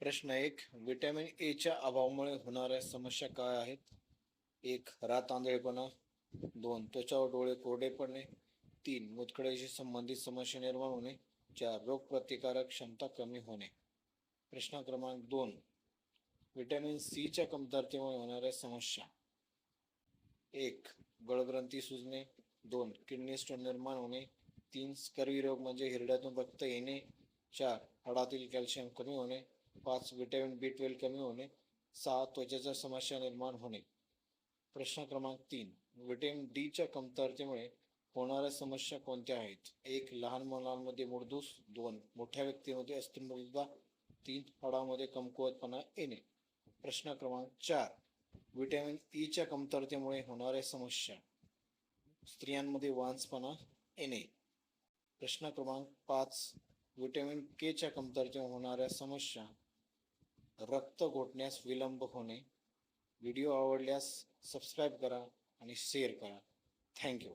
प्रश्न एक व्हिटॅमिन एच्या अभावामुळे होणाऱ्या समस्या काय आहेत? एक रात आंधळेपणा. दोन त्वचावर डोळे कोरडे पडणे. तीन मुतखड्याशी संबंधित समस्या निर्माण होणे. चार रोगप्रतिकारक क्षमता कमी होणे. प्रश्न क्रमांक दोन व्हिटॅमिन सीच्या कमतरतेमुळे होणाऱ्या समस्या. एक गळग्रंथी सुजणे. दोन किडनी स्टोन निर्माण होणे. तीन स्कर्वी रोग म्हणजे हिरड्यातून रक्त येणे. चार हाडातील कॅल्शियम कमी होणे. पाच विटॅमिन बी ट्वेल्व कमी होणे सहा त्वचेच्या समस्या निर्माण होणे. प्रश्न क्रमांक तीन विटॅमिन डीच्या कमतरतेमुळे होणाऱ्या समस्या कोणत्या आहेत? एक लहान मुलांमध्ये मुडदूस दोन मोठ्या व्यक्तीमध्ये अस्थिमज्जा तीन हाडामध्ये कमकुवतपणा येणे. प्रश्न क्रमांक चार विटॅमिन ईच्या e कमतरतेमुळे होणाऱ्या समस्या स्त्रियांमध्ये वांसपणा येणे. प्रश्न क्रमांक पाच विटॅमिन केच्या कमतरतेमुळे होणाऱ्या समस्या रक्त घोटण्यास विलंब होणे. व्हिडिओ आवडल्यास सबस्क्राईब करा आणि शेअर करा. थँक्यू